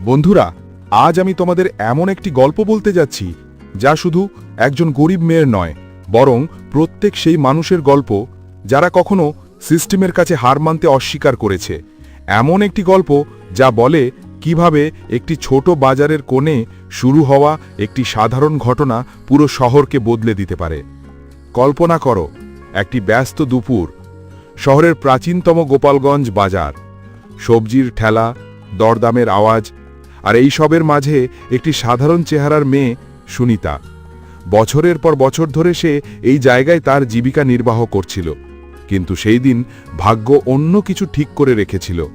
বন্ধুরা, আজ আমি তোমাদের এমন একটি গল্প বলতে যাচ্ছি, যা শুধু একজন গরিব মেয়ের নয়, বরং প্রত্যেক সেই মানুষের গল্প, যারা কখনো সিস্টেমের কাছে হার মানতে অস্বীকার করেছে। এমন একটি গল্প, যা বলে কীভাবে একটি ছোট বাজারের কোণে শুরু হওয়া একটি সাধারণ ঘটনা পুরো শহরকে বদলে দিতে পারে। কল্পনা করো, একটি ব্যস্ত দুপুর, শহরের প্রাচীনতম গোপালগঞ্জ বাজার। সবজির ঠেলা, দরদামের আওয়াজ আর এই সবের মাঝে একটি সাধারণ চেহারার মেয়ে সুনিতা। বছরের পর বছর ধরে সে এই জায়গায় তার জীবিকা নির্বাহ করছিল। কিন্তু সেই দিন ভাগ্য অন্য কিছু ঠিক করে রেখেছিল।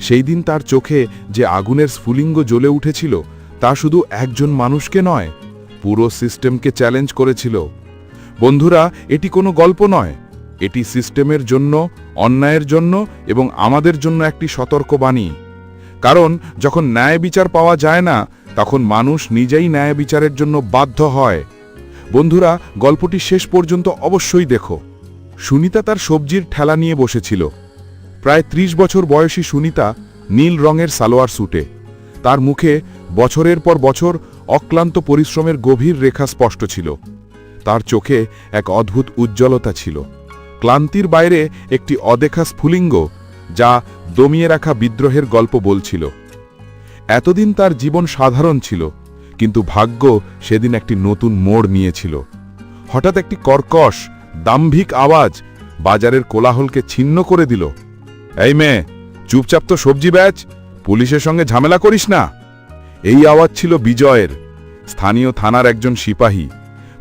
সেই দিন তার চোখে যে আগুনের স্ফুলিঙ্গ জ্বলে উঠেছিল, তা শুধু একজন মানুষকে নয়, পুরো সিস্টেমকে চ্যালেঞ্জ করেছিল। বন্ধুরা, এটি কোনো গল্প নয়। এটি সিস্টেমের জন্য, অন্যায়ের জন্য এবং আমাদের জন্য একটি সতর্কবাণী। কারণ যখন ন্যায় বিচার পাওয়া যায় না, তখন মানুষ নিজেই ন্যায় বিচারের জন্য বাধ্য হয়। বন্ধুরা, গল্পটি শেষ পর্যন্ত অবশ্যই দেখো। সুনিতা তার সবজির ঠেলা নিয়ে বসেছিল। প্রায় ত্রিশ বছর বয়সী সুনিতা নীল রঙের সালোয়ার স্যুটে। তার মুখে বছরের পর বছর অক্লান্ত পরিশ্রমের গভীর রেখা স্পষ্ট ছিল। তার চোখে এক অদ্ভুত উজ্জ্বলতা ছিল। ক্লান্তির বাইরে একটি অদেখা স্ফুলিঙ্গ যা দমিয়ে রাখা বিদ্রোহের গল্প বলছিল। এতদিন তার জীবন সাধারণ ছিল, কিন্তু ভাগ্য সেদিন একটি নতুন মোড় নিয়েছিল। হঠাৎ একটি কর্কশ, দাম্ভিক আওয়াজ বাজারের কোলাহলকে ছিন্ন করে দিল। এই মেয়ে, চুপচাপ তো সবজি ব্যাচ পুলিশের সঙ্গে ঝামেলা করিস না। এই আওয়াজ ছিল বিজয়ের। স্থানীয় থানার একজন সিপাহী,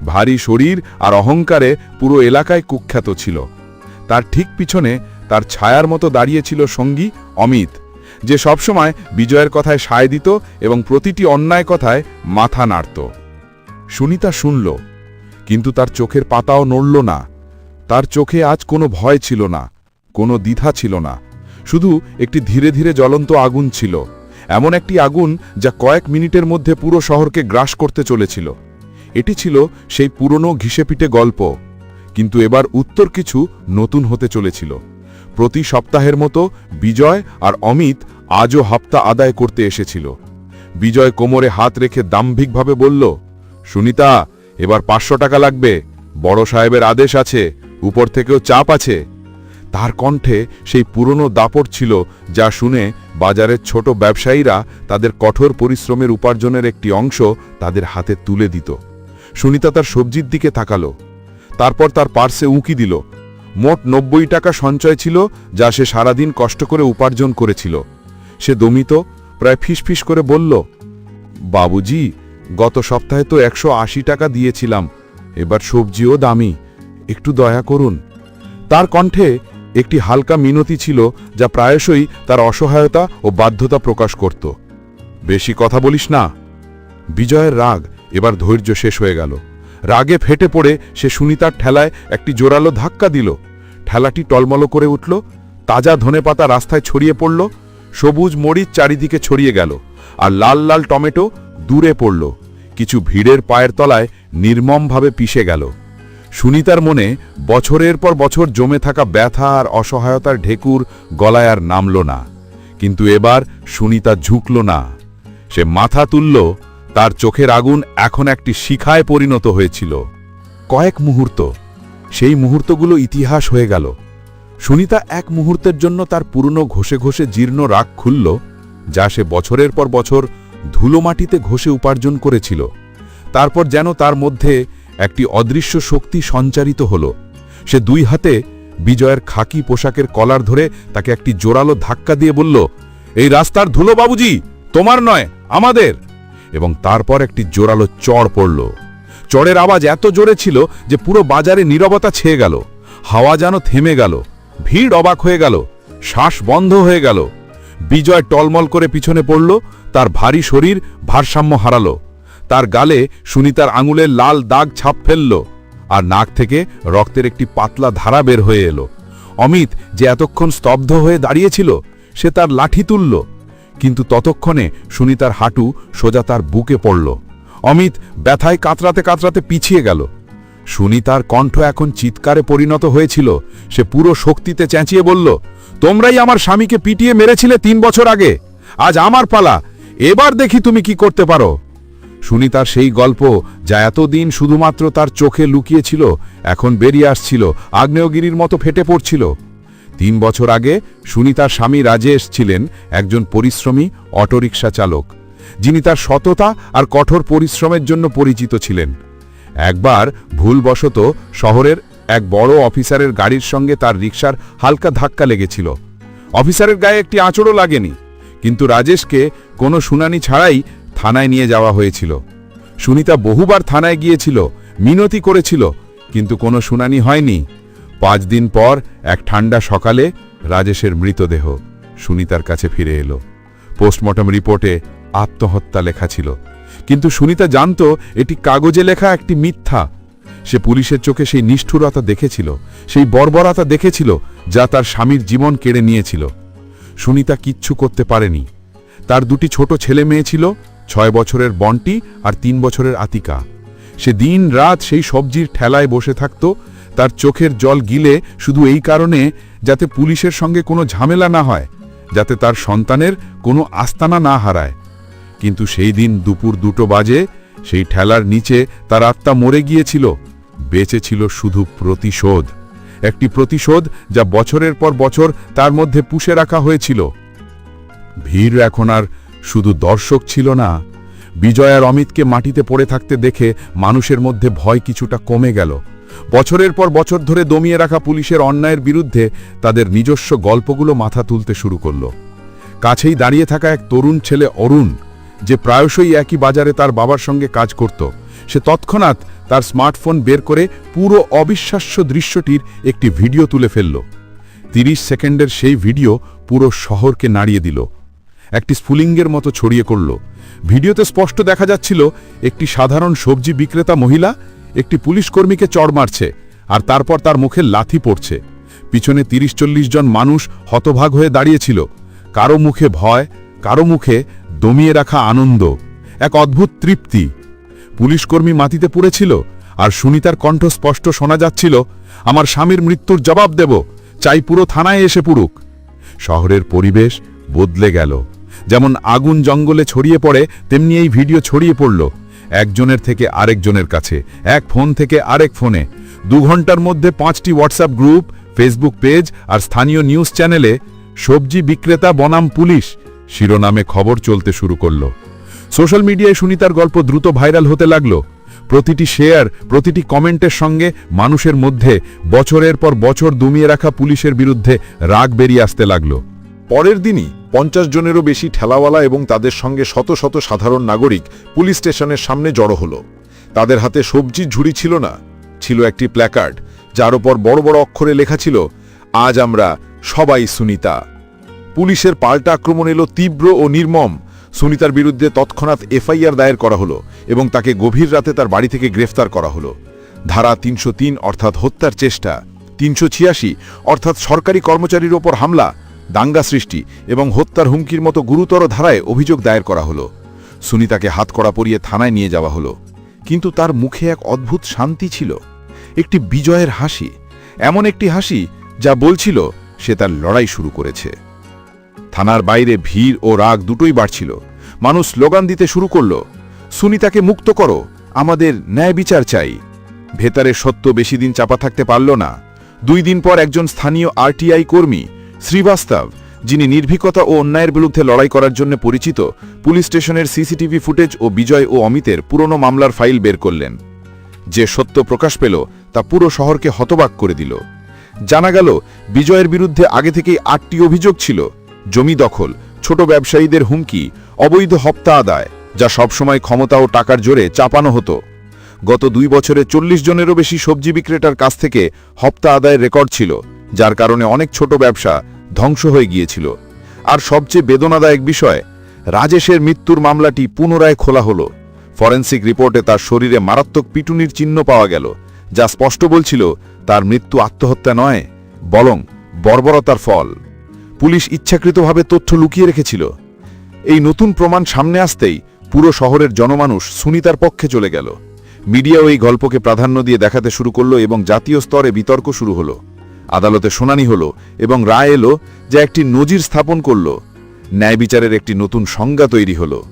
ভারী শরীর আর অহংকারে পুরো এলাকায় কুখ্যাত ছিল। তার ঠিক পিছনে তার ছায়ার মতো দাঁড়িয়েছিল সঙ্গী অমিত, যে সবসময় বিজয়ের কথায় সায় দিত এবং প্রতিটি অন্যায় কথায় মাথা নাড়ত। সুনিতা শুনল, কিন্তু তার চোখের পাতাও নড়ল না। তার চোখে আজ কোনো ভয় ছিল না, কোনো দ্বিধা ছিল না। শুধু একটি ধীরে ধীরে জ্বলন্ত আগুন ছিল, এমন একটি আগুন যা কয়েক মিনিটের মধ্যে পুরো শহরকে গ্রাস করতে চলেছিল। এটি ছিল সেই পুরনো ঘিসেপিটে গল্প, কিন্তু এবার উত্তর কিছু নতুন হতে চলেছিল। প্রতি সপ্তাহের মতো বিজয় আর অমিত আজও হাপ্তা আদায় করতে এসেছিল। বিজয় কোমরে হাত রেখে দাম্ভিকভাবে বলল, সুনিতা, এবার পাঁচশো টাকা লাগবে। বড় সাহেবের আদেশ আছে, উপর থেকেও চাপ আছে। তার কণ্ঠে সেই পুরনো দাপট ছিল যা শুনে বাজারের ছোট ব্যবসায়ীরা তাদের কঠোর পরিশ্রমের উপার্জনের একটি অংশ তাদের হাতে তুলে দিত। সুনিতা তার সবজির দিকে তাকালো। তারপর তার পার্সে উঁকি দিল। মোট নব্বই টাকা সঞ্চয় ছিল, যা সে সারাদিন কষ্ট করে উপার্জন করেছিল। সে দমিত, প্রায় ফিসফিস করে বলল, বাবুজি, গত সপ্তাহে তো একশো আশি টাকা দিয়েছিলাম, এবার সবজিও দামি, একটু দয়া করুন। তার কণ্ঠে একটি হালকা মিনতি ছিল, যা প্রায়শই তার অসহায়তা ও বাধ্যতা প্রকাশ করত। বেশি কথা বলিস না। বিজয়ের রাগ এবার ধৈর্য শেষ হয়ে গেল। রাগে ফেটে পড়ে সে সুনিতার ঠেলায় একটি জোরালো ধাক্কা দিল। ঠেলাটি টলমল করে উঠল, তাজা ধনেপাতা রাস্তায় ছড়িয়ে পড়ল, সবুজ মরিচ চারিদিকে ছড়িয়ে গেল আর লাল লাল টমেটো দূরে পড়ল। কিছু ভিড়ের পায়ের তলায় নির্মমভাবে পিষে গেল। সুনিতার মনে বছরের পর বছর জমে থাকা ব্যথা আর অসহায়তার ঢেকুর গলায় আর নামল না। কিন্তু এবার সুনিতা ঝুঁকল না। সে মাথা তুলল তার চোখের আগুন এখন একটি শিখায় পরিণত হয়েছিল। কয়েক মুহূর্ত। সেই মুহূর্তগুলো ইতিহাস হয়ে গেল। সুনিতা এক মুহূর্তের জন্য তার পুরনো ঘষে ঘষে জীর্ণ রাগ খুলল, যা সে বছরের পর বছর ধুলো মাটিতে ঘষে উপার্জন করেছিল। তারপর যেন তার মধ্যে একটি অদৃশ্য শক্তি সঞ্চারিত হল। সে দুই হাতে বিজয়ের খাকি পোশাকের কলার ধরে তাকে একটি জোরালো ধাক্কা দিয়ে বলল, এই রাস্তার ধুলো বাবুজি, তোমার নয়, আমাদের। এবং তারপর একটি জোরালো চড় পড়ল। চড়ের আওয়াজ এত জোরে ছিল যে পুরো বাজারে নীরবতা ছেয়ে গেল। হাওয়া যেন থেমে গেল। ভিড় অবাক হয়ে গেল। শ্বাস বন্ধ হয়ে গেল। বিজয় টলমল করে পিছনে পড়ল। তার ভারী শরীর ভারসাম্য হারালো। তার গালে সুনিতার আঙুলের লাল দাগ ছাপ ফেলল আর নাক থেকে রক্তের একটি পাতলা ধারা বের হয়ে এলো। অমিত যে এতক্ষণ স্তব্ধ হয়ে দাঁড়িয়েছিল সে তার লাঠি তুলল। কিন্তু ততক্ষণে সুনিতার হাঁটু সোজা তার বুকে পড়ল। অমিত ব্যথায় কাতরাতে কাতরাতে পিছিয়ে গেল। সুনিতার কণ্ঠ এখন চিৎকারে পরিণত হয়েছিল। সে পুরো শক্তিতে চেঁচিয়ে বলল, তোমরাই আমার স্বামীকে পিটিয়ে মেরেছিলে তিন বছর আগে। আজ আমার পালা। এবার দেখি তুমি কি করতে পারো। সুনিতার সেই গল্প যা এতদিন শুধুমাত্র তার চোখে লুকিয়েছিল, এখন বেরিয়ে আসছিল, আগ্নেয়গিরির মতো ফেটে পড়ছিল। তিন বছর আগে সুনিতার স্বামী রাজেশ ছিলেন একজন পরিশ্রমী অটোরিকশা চালক। যিনি তার সততা আর কঠোর পরিশ্রমের জন্য পরিচিত ছিলেন। একবার ভুলবশত শহরের এক বড় অফিসারের গাড়ির সঙ্গে তার রিকশার হালকা ধাক্কা লেগেছিল। অফিসারের গায়ে একটি আঁচড়ও লাগেনি, কিন্তু রাজেশকে কোনো শুনানি ছাড়াই থানায় নিয়ে যাওয়া হয়েছিল। সুনিতা বহুবার থানায় গিয়েছিল, মিনতি করেছিল, কিন্তু কোনো শুনানি হয়নি। পাঁচ দিন পর এক ঠান্ডা সকালে রাজেশের মৃতদেহ সুনিতার কাছে ফিরে এলো। পোস্টমর্টম রিপোর্টে আত্মহত্যা লেখা ছিল। কিন্তু সুনিতা জানত এটি কাগজে লেখা একটি মিথ্যা। সে পুলিশের চোখে সেই নিষ্ঠুরতা দেখেছিল, সেই বর্বরতা দেখেছিল যা তার স্বামীর জীবন কেড়ে নিয়েছিল। সুনিতা কিচ্ছু করতে পারেনি। তার দুটি ছোট ছেলে মেয়ে ছিল, ছয় বছরের বন্টি আর তিন বছরের আতিকা। সে দিন রাত সেই সবজির ঠেলায় বসে থাকত তার চোখের জল গিলে শুধু এই কারণে যাতে পুলিশের সঙ্গে কোনো ঝামেলা না হয়, যাতে তার সন্তানের কোনো আস্তানা না হারায়। কিন্তু সেই দিন দুপুর দুটো বাজে, সেই ঠেলার নিচে তার আত্মা মরে গিয়েছিল, বেঁচে ছিল শুধু প্রতিশোধ। একটি প্রতিশোধ যা বছরের পর বছর তার মধ্যে পুষে রাখা হয়েছিল। ভিড় এখন আর শুধু দর্শক ছিল না, বিজয় আর অমিতকে মাটিতে পড়ে থাকতে দেখে মানুষের মধ্যে ভয় কিছুটা কমে গেল। বছরের পর বছর ধরে দমিয়ে রাখা পুলিশের অন্যায়ের বিরুদ্ধে তাদের নিজস্ব গল্পগুলো মাথা তুলতে শুরু করল। কাছেই দাঁড়িয়ে থাকা এক তরুণ ছেলে অরুণ, যে প্রায়শই একই বাজারে তার বাবার সঙ্গে কাজ করত, সে তৎক্ষণাৎ তার স্মার্টফোন বের করে পুরো অবিশ্বাস্য দৃশ্যটির একটি ভিডিও তুলে ফেলল। তিরিশ সেকেন্ডের সেই ভিডিও পুরো শহরকে নাড়িয়ে দিল। একটি স্ফুলিঙ্গের মতো ছড়িয়ে করল ভিডিওতে স্পষ্ট দেখা যাচ্ছিল, একটি সাধারণ সবজি বিক্রেতা মহিলা একটি পুলিশ কর্মীকে চড় মারছে আর তারপর তার মুখে লাথি পড়ছে। পিছনে তিরিশ চল্লিশ জন মানুষ হতভাগ হয়ে দাঁড়িয়েছিল। কারও মুখে ভয়, কারও মুখে দমিয়ে রাখা আনন্দ, এক অদ্ভুত তৃপ্তি। পুলিশকর্মী মাটিতে পড়েছিল আর সুনিতার কণ্ঠ স্পষ্ট শোনা যাচ্ছিল, আমার স্বামীর মৃত্যুর জবাব দেব, চাই পুরো থানায় এসে পুরুক শহরের পরিবেশ বদলে গেল। যেমন আগুন জঙ্গলে ছড়িয়ে পড়ে, তেমনি এই ভিডিও ছড়িয়ে পড়ল। একজনের থেকে আরেকজনের কাছে, এক ফোন থেকে আরেক ফোনে। দু ঘণ্টার মধ্যে পাঁচটি হোয়াটসঅ্যাপ গ্রুপ ফেসবুক পেজ আর স্থানীয় নিউজ চ্যানেলে সবজি বিক্রেতা বনাম পুলিশ শিরোনামে খবর চলতে শুরু করল। সোশ্যাল মিডিয়ায় সুনিতার গল্প দ্রুত ভাইরাল হতে লাগল। প্রতিটি শেয়ার প্রতিটি কমেন্টের সঙ্গে মানুষের মধ্যে বছরের পর বছর দমিয়ে রাখা পুলিশের বিরুদ্ধে রাগ বেরিয়ে আসতে লাগল। পরের দিনই পঞ্চাশ জনেরও বেশি ঠেলাওয়ালা এবং তাদের সঙ্গে শত শত সাধারণ নাগরিক পুলিশ স্টেশনের সামনে জড়ো হলো। তাদের হাতে সবজির ঝুড়ি ছিল না, ছিল একটি প্ল্যাকার্ড, যার ওপর বড় বড় অক্ষরে লেখা ছিল, আজ আমরা সবাই সুনিতা। পুলিশের পাল্টা আক্রমণ এলো তীব্র ও নির্মম। সুনিতার বিরুদ্ধে তৎক্ষণাৎ এফআইআর দায়ের করা হলো এবং তাকে গভীর রাতে তার বাড়ি থেকে গ্রেফতার করা হলো। ধারা তিনশো তিন অর্থাৎ হত্যার চেষ্টা, তিনশো ছিয়াশি অর্থাৎ সরকারি কর্মচারীর ওপর হামলা দাঙ্গা সৃষ্টি এবং হত্যার হুমকির মতো গুরুতর ধারায় অভিযোগ দায়ের করা হলো। সুনিতাকে হাতকড়া পরিয়ে থানায় নিয়ে যাওয়া হলো। কিন্তু তার মুখে এক অদ্ভুত শান্তি ছিল। একটি বিজয়ের হাসি, এমন একটি হাসি যা বলছিল সে তার লড়াই শুরু করেছে। থানার বাইরে ভিড় ও রাগ দুটোই বাড়ছিল। মানুষ স্লোগান দিতে শুরু করল, সুনিতাকে মুক্ত করো, আমাদের ন্যায় বিচার চাই। ভেতরে সত্য বেশি দিন চাপা থাকতে পারল না। দুই দিন পর একজন স্থানীয় আরটিআই কর্মী শ্রীবাস্তব, যিনি নির্ভীকতা ও অন্যায়ের বিরুদ্ধে লড়াই করার জন্য পরিচিত, পুলিশ স্টেশনের সিসিটিভি ফুটেজ ও বিজয় ও অমিতের পুরনো মামলার ফাইল বের করলেন। যে সত্য প্রকাশ পেল, তা পুরো শহরকে হতবাক করে দিল। জানা গেল, বিজয়ের বিরুদ্ধে আগে থেকেই আটটি অভিযোগ ছিল। জমি দখল, ছোট ব্যবসায়ীদের হুমকি, অবৈধ হপ্তা আদায়, যা সবসময় ক্ষমতা ও টাকার জোরে চাপানো হতো। গত দুই বছরে চল্লিশ জনেরও বেশি সবজি বিক্রেতার কাছ থেকে হপ্তা আদায়ের রেকর্ড ছিল। যার কারণে অনেক ছোট ব্যবসা ধ্বংস হয়ে গিয়েছিল। আর সবচেয়ে বেদনাদায়ক বিষয়, রাজেশের মৃত্যুর মামলাটি পুনরায় খোলা হলো। ফরেন্সিক রিপোর্টে তার শরীরে মারাত্মক পিটুনির চিহ্ন পাওয়া গেল, যা স্পষ্ট বলছিল তার মৃত্যু আত্মহত্যা নয়, বরং বর্বরতার ফল। পুলিশ ইচ্ছাকৃতভাবে তথ্য লুকিয়ে রেখেছিল। এই নতুন প্রমাণ সামনে আসতেই পুরো শহরের জনমানুষ সুনিতার পক্ষে চলে গেল। মিডিয়াও এই গল্পকে প্রাধান্য দিয়ে দেখাতে শুরু করল এবং জাতীয় স্তরে বিতর্ক শুরু হলো। আদালতে শুনানি হল এবং রায় এলো যা একটি নজির স্থাপন করল। ন্যায় বিচারের একটি নতুন সংজ্ঞা তৈরি হল।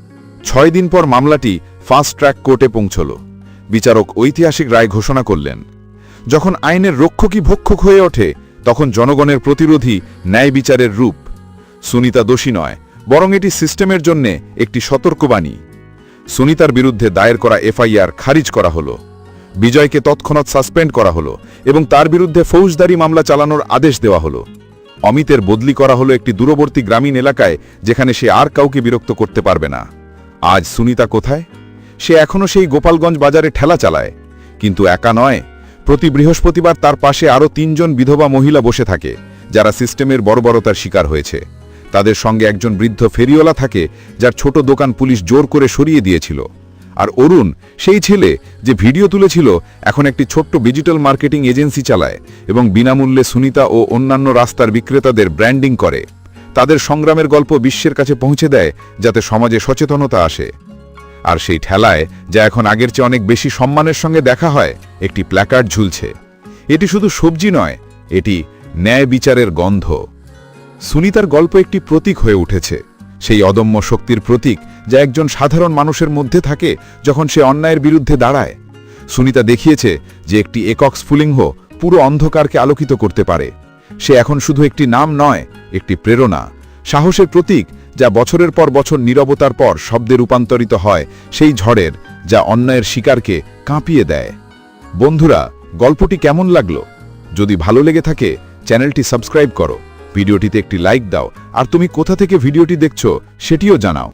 ছয় দিন পর মামলাটি ফাস্ট ট্র্যাক কোর্টে পৌঁছল। বিচারক ঐতিহাসিক রায় ঘোষণা করলেন। যখন আইনের রক্ষকই ভক্ষক হয়ে ওঠে, তখন জনগণের প্রতিরোধী ন্যায় বিচারের রূপ। সুনিতা দোষী নয়, বরং এটি সিস্টেমের জন্যে একটি সতর্কবাণী। সুনিতার বিরুদ্ধে দায়ের করা এফআইআর খারিজ করা হলো। বিজয়কে তৎক্ষণাৎ সাসপেন্ড করা হলো এবং তার বিরুদ্ধে ফৌজদারি মামলা চালানোর আদেশ দেওয়া হলো। অমিতের বদলি করা হলো একটি দূরবর্তী গ্রামীণ এলাকায় যেখানে সে আর কাউকে বিরক্ত করতে পারবে না। আজ সুনিতা কোথায়? সে এখনও সেই গোপালগঞ্জ বাজারে ঠেলা চালায়। কিন্তু একা নয়, প্রতি বৃহস্পতিবার তার পাশে আরও তিনজন বিধবা মহিলা বসে থাকে, যারা সিস্টেমের বর্বরতার শিকার হয়েছে। তাদের সঙ্গে একজন বৃদ্ধ ফেরিওয়ালা থাকে, যার ছোট দোকান পুলিশ জোর করে সরিয়ে দিয়েছিল। আর অরুণ, সেই ছেলে যে ভিডিও তুলেছিল, এখন একটি ছোট্ট ডিজিটাল মার্কেটিং এজেন্সি চালায় এবং বিনামূল্যে সুনিতা ও অন্যান্য রাস্তার বিক্রেতাদের ব্র্যান্ডিং করে। তাদের সংগ্রামের গল্প বিশ্বের কাছে পৌঁছে দেয়, যাতে সমাজে সচেতনতা আসে। আর সেই ঠেলায়, যা এখন আগের চেয়ে অনেক বেশি সম্মানের সঙ্গে দেখা হয়, একটি প্ল্যাকার্ড ঝুলছে। এটি শুধু সবজি নয়, এটি ন্যায় বিচারের গন্ধ। সুনিতার গল্প একটি প্রতীক হয়ে উঠেছে। সেই অদম্য শক্তির প্রতীক যা একজন সাধারণ মানুষের মধ্যে থাকে যখন সে অন্যায়ের বিরুদ্ধে দাঁড়ায়। সুনিতা দেখিয়েছে যে একটি একক স্ফুলিঙ্গ পুরো অন্ধকারকে আলোকিত করতে পারে। সে এখন শুধু একটি নাম নয়, একটি প্রেরণা। সাহসের প্রতীক যা বছরের পর বছর নীরবতার পর শব্দে রূপান্তরিত হয় সেই ঝড়ের, যা অন্যায়ের শিকারকে কাঁপিয়ে দেয়। বন্ধুরা, গল্পটি কেমন লাগল? যদি ভালো লেগে থাকে, চ্যানেলটি সাবস্ক্রাইব করো। ভিডিওটিতে একটি লাইক দাও। আর তুমি কোথা থেকে ভিডিওটি দেখছ, সেটিও জানাও।